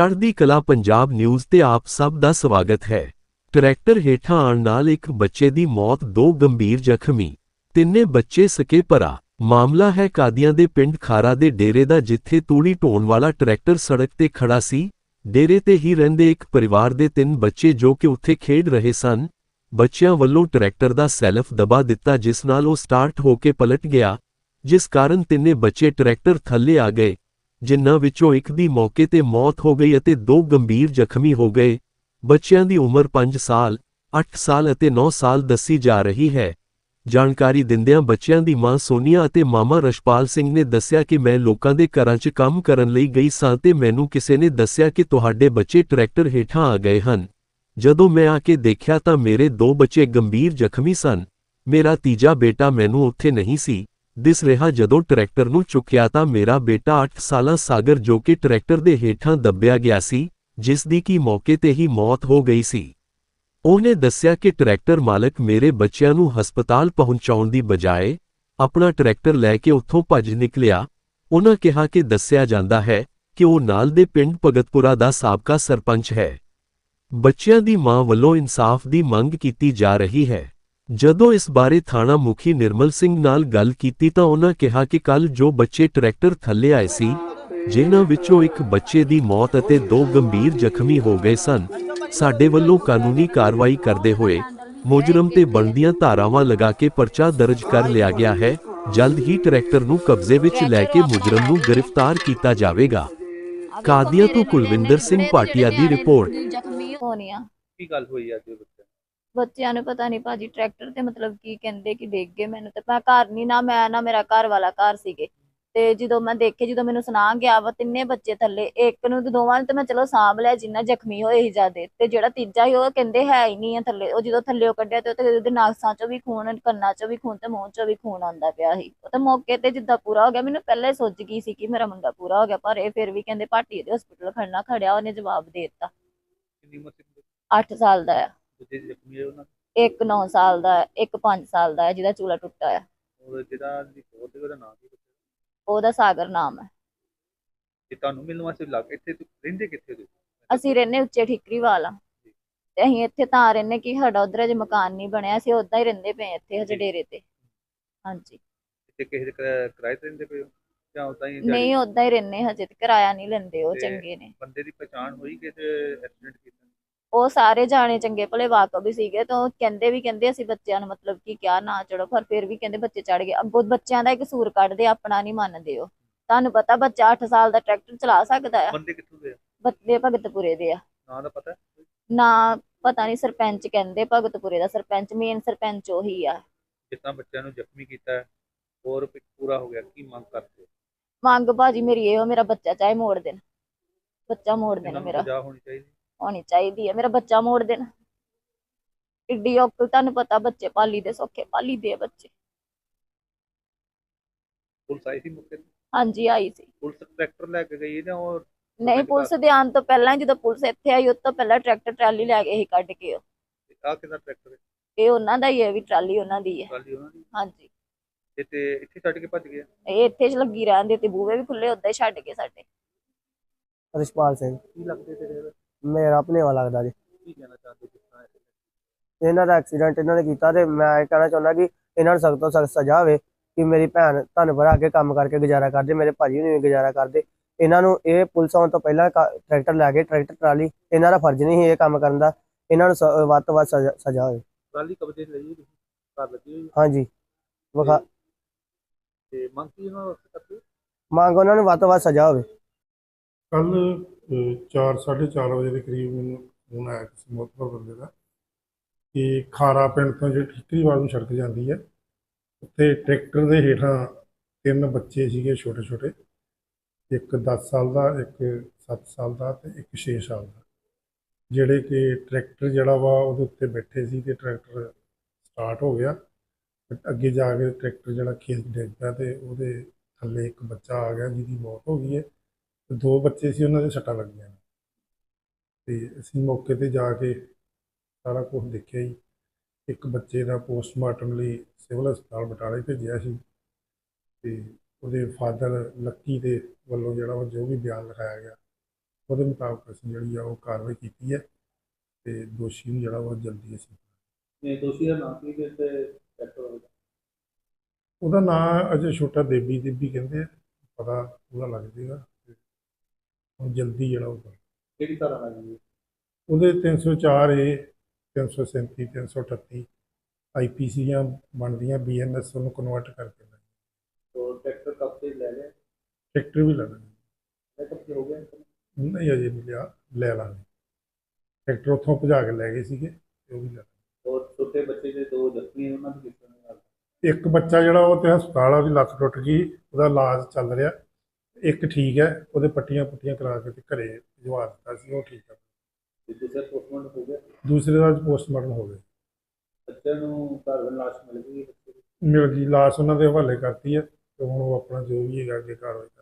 ਚੜ੍ਹਦੀ ਕਲਾ ਪੰਜਾਬ ਨਿਊਜ਼ ਤੇ ਆਪ ਸਭ ਦਾ ਸਵਾਗਤ ਹੈ। ਟਰੈਕਟਰ ਹੇਠਾਂ ਆਉਣ ਨਾਲ ਇੱਕ ਬੱਚੇ ਦੀ ਮੌਤ, ਦੋ ਗੰਭੀਰ ਜ਼ਖਮੀ, ਤਿੰਨੇ ਬੱਚੇ ਸਕੇ ਭਰਾ ਮਾਮਲਾ ਹੈ ਕਾਦੀਆਂ ਦੇ ਪਿੰਡ ਖਾਰਾ ਦੇ ਡੇਰੇ ਦਾ, ਜਿੱਥੇ ਤੂੜੀ ਢੋਣ ਵਾਲਾ ਟਰੈਕਟਰ ਸੜਕ ਤੇ ਖੜਾ ਸੀ। ਡੇਰੇ ਤੇ ਹੀ ਰਹਿੰਦੇ ਇੱਕ ਪਰਿਵਾਰ ਦੇ ਤਿੰਨ ਬੱਚੇ ਜੋ ਕਿ ਉੱਥੇ ਖੇਡ ਰਹੇ ਸਨ। ਬੱਚਿਆਂ ਵੱਲੋਂ ਟਰੈਕਟਰ ਦਾ ਸੈਲਫ ਦਬਾ ਦਿੱਤਾ, ਜਿਸ ਨਾਲ ਉਹ ਸਟਾਰਟ ਹੋ ਕੇ ਪਲਟ ਗਿਆ, ਜਿਸ ਕਾਰਨ ਤਿੰਨੇ ਬੱਚੇ ਟਰੈਕਟਰ ਥੱਲੇ ਆ ਗਏ। ਜਿਨ੍ਹਾਂ ਵਿੱਚੋਂ ਇੱਕ ਦੀ ਮੌਕੇ ਤੇ ਮੌਤ ਹੋ ਗਈ ਅਤੇ ਦੋ ਗੰਭੀਰ ਜ਼ਖਮੀ ਹੋ ਗਏ। ਬੱਚਿਆਂ ਦੀ ਉਮਰ 5 ਸਾਲ 8 ਸਾਲ ਅਤੇ 9 ਸਾਲ ਦੱਸੀ ਜਾ ਰਹੀ ਹੈ। ਜਾਣਕਾਰੀ ਦਿੰਦਿਆਂ ਬੱਚਿਆਂ ਦੀ ਮਾਂ ਸੋਨੀਆ ਅਤੇ ਮਾਮਾ ਰਸ਼ਪਾਲ ਸਿੰਘ ਨੇ ਦੱਸਿਆ ਕਿ ਮੈਂ ਲੋਕਾਂ ਦੇ ਘਰਾਂ 'ਚ ਕੰਮ ਕਰਨ ਲਈ ਗਈ ਸਾਂ ਤੇ ਮੈਨੂੰ ਕਿਸੇ ਨੇ ਦੱਸਿਆ ਕਿ ਤੁਹਾਡੇ ਬੱਚੇ ਟਰੈਕਟਰ ਹੇਠਾਂ ਆ ਗਏ ਹਨ। ਜਦੋਂ ਮੈਂ ਆ ਕੇ ਦੇਖਿਆ ਤਾਂ ਮੇਰੇ ਦੋ ਬੱਚੇ ਗੰਭੀਰ ਜ਼ਖਮੀ ਸਨ। ਮੇਰਾ ਤੀਜਾ ਬੇਟਾ ਮੈਨੂੰ ਉੱਥੇ ਨਹੀਂ ਸੀ। ਦਿਸ ਰਿਹਾ ਜਦੋਂ ਟਰੈਕਟਰ ਨੂੰ ਚੁੱਕਿਆ ਤਾਂ ਮੇਰਾ ਬੇਟਾ 8 ਸਾਲਾਂ ਸਾਗਰ ਜੋ ਕਿ ਟਰੈਕਟਰ ਦੇ ਹੇਠਾਂ ਦੱਬਿਆ ਗਿਆ ਸੀ, ਜਿਸ ਦੀ ਕੀ ਮੌਕੇ ਤੇ ਹੀ ਮੌਤ ਹੋ ਗਈ ਸੀ। ਉਹਨੇ ਦੱਸਿਆ ਕਿ ਟਰੈਕਟਰ ਮਾਲਕ ਮੇਰੇ ਬੱਚਿਆਂ ਨੂੰ ਹਸਪਤਾਲ ਪਹੁੰਚਾਉਣ ਦੀ ਬਜਾਏ ਆਪਣਾ ਟਰੈਕਟਰ ਲੈ ਕੇ ਉੱਥੋਂ ਭੱਜ ਨਿਕਲਿਆ। ਉਹਨਾਂ ਕਿਹਾ ਕਿ ਦੱਸਿਆ ਜਾਂਦਾ ਹੈ ਕਿ ਉਹ ਨਾਲ ਦੇ ਪਿੰਡ ਭਗਤਪੁਰਾ ਦਾ ਸਾਬਕਾ ਸਰਪੰਚ ਹੈ। ਬੱਚਿਆਂ ਦੀ ਮਾਂ ਵੱਲੋਂ ਇਨਸਾਫ ਦੀ ਮੰਗ ਕੀਤੀ ਜਾ ਰਹੀ ਹੈ। ਜਦੋਂ ਇਸ ਬਾਰੇ ਥਾਣਾ ਮੁਖੀ ਨਿਰਮਲ ਸਿੰਘ ਨਾਲ ਗੱਲ ਕੀਤੀ ਤਾਂ ਉਹਨਾਂ ਕਿਹਾ ਕਿ ਕੱਲ ਜੋ ਬੱਚੇ ਟਰੈਕਟਰ ਥੱਲੇ ਆਏ ਸੀ, ਜਿਨ੍ਹਾਂ ਵਿੱਚੋਂ ਇੱਕ ਬੱਚੇ ਦੀ ਮੌਤ ਅਤੇ ਦੋ ਗੰਭੀਰ ਜ਼ਖਮੀ ਹੋ ਗਏ ਸਨ, ਸਾਡੇ ਵੱਲੋਂ ਕਾਨੂੰਨੀ ਕਾਰਵਾਈ ਕਰਦੇ ਹੋਏ ਮੁਜਰਮ ਤੇ ਬਣਦੀਆਂ ਧਾਰਾਵਾਂ ਲਗਾ ਕੇ ਪਰਚਾ ਦਰਜ ਕਰ ਲਿਆ ਗਿਆ ਹੈ, ਜਲਦ ਹੀ ਟਰੈਕਟਰ ਨੂੰ ਕਬਜ਼ੇ ਵਿੱਚ ਲੈ ਕੇ ਮੁਜਰਮ ਨੂੰ ਗ੍ਰਿਫਤਾਰ ਕੀਤਾ ਜਾਵੇਗਾ। ਕਾਦੀਆਂ ਤੋਂ ਕੁਲਵਿੰਦਰ ਸਿੰਘ ਭਾਟੀਆ ਦੀ ਰਿਪੋਰਟ। ਕੀ ਗੱਲ ਹੋਈ ਅੱਜ ਬੱਚੇ ਬੱਚਿਆਂ ਨੂੰ ਪਤਾ ਨਹੀਂ ਭਾਜੀ ਟਰੈਕਟਰ ਤੇ ਮਤਲਬ ਕੀ ਕਹਿੰਦੇ ਕਿ ਡਿੱਗ ਗਏ ਮੈਨੂੰ ਤੇ ਮੈਂ ਘਰ ਨਹੀਂ ਨਾ ਮੈਂ ਨਾ ਮੇਰਾ ਘਰ ਵਾਲਾ ਘਰ ਸੀਗੇ। ਤੇ ਜਦੋਂ ਮੈਂ ਦੇਖੇ ਜਦੋਂ ਮੈਨੂੰ ਸੁਣਾ ਗਿਆ ਵਾ ਤਿੰਨੇ ਬੱਚੇ ਥੱਲੇ ਇੱਕ ਨੂੰ ਤੇ ਦੋਵਾਂ ਨੂੰ ਤੇ ਮੈਂ ਚਲੋ ਸਾਂਭ ਲਿਆ ਜਿੰਨਾ ਜ਼ਖਮੀ ਹੋਏ ਸੀ ਜਿਆਦੇ। ਤੇ ਜਿਹੜਾ ਤੀਜਾ ਸੀ ਉਹ ਕਹਿੰਦੇ ਹੈ ਹੀ ਨਹੀਂ ਆ ਥੱਲੇ ਉਹ ਜਦੋਂ ਥੱਲੇ ਕੱਢਿਆ ਤੇ ਉਹਦੇ ਉਹਦੇ ਨਾਸਾਂ ਚੋਂ ਵੀ ਖੂਨ ਕੰਨਾਂ ਚੋਂ ਵੀ ਖੂਨ ਤੇ ਮੂੰਹ ਚੋਂ ਵੀ ਖੂਨ ਆਉਂਦਾ ਪਿਆ ਸੀ। ਉਹ ਤਾਂ ਮੌਕੇ ਤੇ ਜਿੱਦਾਂ ਪੂਰਾ ਹੋ ਗਿਆ ਮੈਨੂੰ ਪਹਿਲਾਂ ਹੀ ਸੁੱਝ ਗਈ ਸੀ ਕਿ ਮੇਰਾ ਮੁੰਡਾ ਪੂਰਾ ਹੋ ਗਿਆ ਪਰ ਇਹ ਫਿਰ ਵੀ ਕਹਿੰਦੇ ਭਾਟੀ ਦੇ ਹਸਪੀਟਲ ਖੜਨਾ ਖੜਿਆ ਉਹਨੇ ਜਵਾਬ ਦੇ ਦਿੱਤਾ। ਕਿੰਨੀ ਉਮਰ ਸੀ ਮੁੰਡੇ 8 ਸਾਲ ਦਾ ਆ। ਜ਼ਖਮੀ ਉਹਨਾਂ ਇੱਕ 9 ਸਾਲ ਦਾ ਇੱਕ 5 ਸਾਲ ਦਾ ਹੈ ਜਿਹਦਾ ਚੂਲਾ ਟੁੱਟਾ ਹੈ ਉਹ ਜਿਹੜਾ ਦੀ ਫੋਟ ਉਹਦਾ ਨਾਮ ਕੀ ਬੱਚੇ ਦਾ? ਉਹਦਾ ਸਾਗਰ ਨਾਮ ਹੈ। ਤੇ ਤੁਹਾਨੂੰ ਮਿਲਣ ਵਾਸਤੇ ਲੱਗ ਇੱਥੇ ਤੁਸੀਂ ਰਹਿੰਦੇ ਕਿੱਥੇ ਹੋ ਅਸੀਂ ਰਹਿੰਦੇ ਉੱਚੇ ਠੀਕਰੀ ਵਾਲਾ ਤੇ ਅਸੀਂ ਇੱਥੇ ਤਾਂ ਰਹਿੰਦੇ ਕਿ ਸਾਡਾ ਉਧਰ ਅਜੇ ਮਕਾਨ ਨਹੀਂ ਬਣਿਆ ਅਸੀਂ ਉਦਾਂ ਹੀ ਰਹਿੰਦੇ ਪਏ ਹਾਂ ਇੱਥੇ ਹਜੇ ਡੇਰੇ ਤੇ। ਹਾਂਜੀ। ਇੱਥੇ ਕਿਸੇ ਦੇ ਕਿਰਾਏ ਕਿਰਾਏ ਤੇ ਰਹਿੰਦੇ ਪਏ ਹੋ? ਜਾਂ ਉਦਾਂ ਹੀ ਦਿਹਾੜੀ? ਨਹੀਂ ਉਦਾਂ ਹੀ ਰਹਿੰਦੇ ਹਜੇ ਤੇ ਕਿਰਾਇਆ ਨਹੀਂ ਲੈਂਦੇ ਉਹ ਤੇ- ਚੰਗੇ ਨੇ। ਬੰਦੇ ਦੀ ਪਛਾਣ ਹੋਈ ਕਿ ਤੇ ਐਕਸੀਡੈਂਟ ਕੀਤਾ? ਉਹ ਸਾਰੇ ਜਾਣੇ ਚੰਗੇ ਭਲੇ ਵਾਕਫ ਵੀ ਸੀਗੇ ਤਾਂ ਕਹਿੰਦੇ ਵੀ ਕਹਿੰਦੇ ਅਸੀਂ ਬੱਚਿਆਂ ਨੂੰ ਮਤਲਬ ਕਿ ਕਿਆ ਨਾ ਚੜੋ ਪਰ ਫਿਰ ਵੀ ਕਹਿੰਦੇ ਬੱਚੇ ਚੜ ਗਏ। ਅੱਗੋਂ ਬੱਚਿਆਂ ਦਾ ਇੱਕ ਕਸੂਰ ਕੱਢਦੇ ਆਪਣਾ ਨਹੀਂ ਮੰਨਦੇ ਉਹ। ਤੁਹਾਨੂੰ ਪਤਾ ਬੱਚਾ 8 ਸਾਲ ਦਾ ਟਰੈਕਟਰ ਚਲਾ ਸਕਦਾ ਆ। ਬੰਦੇ ਕਿੱਥੋਂ ਦੇ ਆ? ਬੱਚੇ ਭਗਤਪੁਰੇ ਦੇ ਆ। ਨਾਂ ਦਾ ਪਤਾ? ਹੈ? ਨਾ ਪਤਾ ਨਹੀਂ ਸਰਪੰਚ ਕਹਿੰਦੇ ਭਗਤਪੁਰੇ ਦਾ ਸਰਪੰਚ ਮੇਨ ਸਰਪੰਚ ਉਹੀ ਆ। ਤਰ੍ਹਾਂ ਬੱਚਿਆਂ ਨੂੰ ਜ਼ਖਮੀ ਕੀਤਾ ਹੈ ਹੋਰ ਵੀ ਪੂਰਾ ਹੋ ਗਿਆ ਕੀ ਮੰਗ ਕਰਦੇ? ਹੋ? ਮੰਗ ਭਾਜੀ ਮੇਰੀ ਇਹੋ ਮੇਰਾ ਬੱਚਾ ਚਾਹੇ ਮੋੜ ਦੇਣ। ਬੱਚਾ ਮੋੜ ਦੇਣ ਇਹਨਾਂ ਨੂੰ ਮੇਰਾ। ਸਜ਼ਾ ਹੋਣੀ ਚਾਹੀਦੀ। ਹੋਣੀ ਚਾਹੀਦੀ ਹੈ। ਮੇਰਾ ਬੱਚਾ ਮੋੜ ਦੇਣ। ਇੱਡੀ ਔਕਲ ਤੁਹਾਨੂੰ ਪਤਾ ਬੱਚੇ ਪਾਲੀ ਦੇ ਸੌਖੇ ਪਾਲੀ ਦੇ ਬੱਚੇ। ਪੁਲਿਸ ਆਈ ਸੀ ਮੌਕੇ ਤੇ? ਹਾਂਜੀ ਆਈ ਸੀ। ਪੁਲਿਸ ਟਰੈਕਟਰ ਲੈ ਕੇ ਗਈ ਜਾਂ ਉਹ? ਨਹੀਂ ਪੁਲਿਸ ਦੇ ਆਉਣ ਤੋਂ ਪਹਿਲਾਂ ਜਦੋਂ ਪੁਲਿਸ ਇੱਥੇ ਆਈ ਉਸ ਤੋਂ ਪਹਿਲਾਂ ਟਰੈਕਟਰ ਟਰਾਲੀ ਲੈ ਕੇ ਹੀ ਕੱਢ ਕੇ ਉਹ। ਆ ਕਿਹਦਾ ਟਰੈਕਟਰ ਹੈ? ਇਹ ਉਹਨਾਂ ਦਾ ਹੀ ਹੈ ਵੀ ਟਰਾਲੀ ਉਹਨਾਂ ਦੀ ਹੈ। ਟਰਾਲੀ ਉਹਨਾਂ ਦੀ? ਹਾਂਜੀ। ਤੇ- ਤੇ ਇੱਥੇ ਛੱਡ ਕੇ ਭੱਜ ਗਿਆ ਇਹ ਇੱਥੇ ਚ ਲੱਗੀ ਰਹਿੰਦੇ ਤੇ ਬੂਹੇ ਵੀ ਖੁੱਲੇ ਉਦਾਂ ਹੀ ਛੱਡ ਕੇ ਸਾਡੇ। ਰਿਸ਼ਪਾਲ ਸਿੰਘ। ਕੀ ਲੱਗਦੇ ਤੇਰੇ? ਮੇਰਾ ਭਨੇਵਾ ਲੱਗਦਾ ਜੀ। ਕੀ ਕਹਿਣਾ ਚਾਹਦੇ ਤਰ੍ਹਾਂ ਇਹਨਾਂ ਦਾ ਐਕਸੀਡੈਂਟ ਇਹਨਾਂ ਨੇ ਕੀਤਾ ਤੇ ਮੈਂ ਇਹ ਕਹਿਣਾ ਚਾਹੁੰਦਾ ਕਿ ਇਹਨਾਂ ਨੂੰ ਸਖਤ ਤੋਂ ਸਖਤ ਸਜ਼ਾ ਹੋਵੇ ਕਿ ਮੇਰੀ ਭੈਣ ਤੁਹਾਨੂੰ ਪਤਾ ਅੱਗੇ ਕੰਮ ਕਰਕੇ ਗੁਜ਼ਾਰਾ ਕਰਦੇ ਮੇਰੇ ਭਾਜੀ ਨੂੰ ਵੀ ਗੁਜ਼ਾਰਾ ਕਰਦੇ। ਇਹਨਾਂ ਨੂੰ ਇਹ ਪੁਲਿਸ ਆਉਣ ਤੋਂ ਪਹਿਲਾਂ ਕਾ- ਟਰੈਕਟਰ ਲੈ ਕੇ ਟਰੈਕਟਰ ਟਰਾਲੀ ਇਹਨਾਂ ਦਾ ਫਰਜ਼ ਨਹੀਂ ਸੀ ਇਹ ਕੰਮ ਕਰਨ ਦਾ। ਇਹਨਾਂ ਨੂੰ ਵੱਧ ਤੋਂ ਵੱਧ ਸਜ਼ਾ ਸਜ਼ਾ ਹੋਵੇ। ਟਰਾਲੀ ਕਬਜ਼ੇ ਲਈ ਘਰ ਲੱਗੀ ਹੋਈ? ਹਾਂਜੀ। ਵਿਖਾ ਤੇ ਮੰਗ ਕੀ ਉਹਨਾਂ ਹੋ? ਮੰਗ ਉਹਨਾਂ ਨੂੰ ਵੱਧ ਤੋਂ ਵੱਧ ਸਜ਼ਾ ਹੋਵੇ। ਕੱਲ 4:30 ਵਜੇ ਦੇ ਕਰੀਬ ਮੈਨੂੰ ਫੋਨ ਆਇਆ ਕਿਸੇ ਮੋਤਬਰ ਬੰਦੇ ਦਾ ਕਿ ਖਾਰਾ ਪਿੰਡ ਤੋਂ ਜਿਹੜੀ ਠੀਕਰੀਵਾਲ ਨੂੰ ਸੜਕ ਜਾਂਦੀ ਹੈ, ਉੱਥੇ ਟਰੈਕਟਰ ਦੇ ਹੇਠਾਂ ਤਿੰਨ ਬੱਚੇ ਸੀਗੇ ਛੋਟੇ ਛੋਟੇ, ਇੱਕ 10 ਸਾਲ ਦਾ, ਇੱਕ 7 ਸਾਲ ਦਾ ਤੇ ਇੱਕ 6 ਸਾਲ ਦਾ। ਜਿਹੜੇ ਕਿ ਟਰੈਕਟਰ ਜਿਹੜਾ ਵਾ ਉਹਦੇ ਉੱਤੇ ਬੈਠੇ ਸੀ ਤੇ ਟਰੈਕਟਰ ਸਟਾਰਟ ਹੋ ਗਿਆ ਅੱਗੇ ਜਾ ਕੇ ਟਰੈਕਟਰ ਜਿਹੜਾ ਖੇਤ ਡਿੱਗ ਪਿਆ ਤੇ ਉਹਦੇ ਥੱਲੇ ਇੱਕ ਬੱਚਾ ਆ ਗਿਆ ਜਿਹਦੀ ਮੌਤ ਹੋ ਗਈ ਹੈ। ਤੇ ਦੋ ਬੱਚੇ ਸੀ ਉਹਨਾਂ ਦੇ ਸੱਟਾਂ ਲੱਗੀਆਂ ਨੇ। ਤੇ ਅਸੀਂ ਮੌਕੇ ਤੇ ਜਾ ਕੇ ਸਾਰਾ ਕੁਝ ਦੇਖਿਆ ਜੀ। ਇੱਕ ਬੱਚੇ ਦਾ ਪੋਸਟਮਾਰਟਮ ਲਈ ਸਿਵਲ ਹਸਪਤਾਲ ਬਟਾਲੇ ਭੇਜਿਆ ਸੀ ਤੇ ਉਹਦੇ ਫਾਦਰ ਲੱਕੀ ਦੇ ਵੱਲੋਂ ਜਿਹੜਾ ਵਾ ਜੋ ਵੀ ਬਿਆਨ ਲਿਖਾਇਆ ਗਿਆ ਉਹਦੇ ਮੁਤਾਬਕ ਅਸੀਂ ਜਿਹੜੀ ਆ ਉਹ ਕਾਰਵਾਈ ਕੀਤੀ ਹੈ ਤੇ ਦੋਸ਼ੀ ਨੂੰ ਜਿਹੜਾ ਉਹ ਜਲਦੀ ਅਸੀਂ ਇਹ ਦੋਸ਼ੀ ਦਾ ਨਾਮ ਕੀ ਤੇ ਦਾ? ਉਹਦਾ ਨਾਂ ਅਜੇ ਛੋਟਾ ਦੇਬੀ ਦੇਬੀ ਕਹਿੰਦੇ ਆ ਪਤਾ ਉਹਦਾ ਲੱਗ ਜਾਏਗਾ। ਤੇ ਹੁਣ ਜਲਦੀ ਜਿਹੜਾ ਉਹ ਕਿਹੜੀ ਤਰ੍ਹਾਂ ਲੱਗਦੀ ਉਹਦੇ 304 ਏ 337 338 ਆਈਪੀਸੀਆਂ ਬਣਦੀਆਂ ਬੀਐਨਐਸ ਨੂੰ ਕਨਵਰਟ ਕਰਕੇ ਲੈ ਟਰੈਕਟਰ ਕਬ ਤੇ ਲੈ ਲਿਆ? ਟਰੈਕਟਰ ਵੀ ਲੈਣਾ ਮੈਂ ਕਬ ਤੇ ਹੋ ਗਿਆ। ਨਹੀਂ ਅਜੇ ਨਹੀਂ ਲੈ ਲਾਂਗੇ। ਟਰੈਕਟਰ ਉੱਥੋਂ ਭਜਾ ਕੇ ਲੈ ਗਏ ਸੀਗੇ ਉਹ ਵੀ ਲੈ ਲਾਂਗੇ। ਔਰ ਛੋਟੇ ਬੱਚੇ ਦੇ ਦੋ ਜ਼ਖਮੀ ਉਹਨਾਂ ਨੂੰ ਇੱਕ ਬੱਚਾ ਜਿਹੜਾ ਉਹ ਤੇ ਹਸਪਤਾਲ ਆ ਉਹਦੀ ਲੱਤ ਟੁੱਟ ਗਈ ਉਹਦਾ ਇਲਾਜ ਚੱਲ ਰਿਹਾ। ਇੱਕ ਠੀਕ ਹੈ ਉਹਦੇ ਪੱਟੀਆਂ ਪੁੱਟੀਆਂ ਕਰਾ ਕੇ ਤੇ ਘਰੇ ਭਜਵਾ ਦਿੱਤਾ ਸੀ ਉਹ ਠੀਕ ਹੈ। ਤੇ ਦੂਸਰਾ ਪੋਸਟਮਾਰਟਮ ਹੋ ਗਿਆ? ਦੂਸਰੇ ਦਾ ਪੋਸਟਮਾਰਟਮ ਹੋ ਗਿਆ। ਬੱਚਿਆਂ ਨੂੰ ਘਰ ਵੱਲ ਲਾਸ਼ ਮਿਲ ਗਈ? ਬੱਚੇ। ਮਿਲ ਗਈ ਲਾਸ਼ ਉਹਨਾਂ ਦੇ ਹਵਾਲੇ ਕਰਤੀ ਹੈ ਤੇ ਹੁਣ ਉਹ ਆਪਣਾ ਜੋ ਵੀ ਹੈਗਾ ਅੱਗੇ ਕਾਰਵਾਈ ਕਰ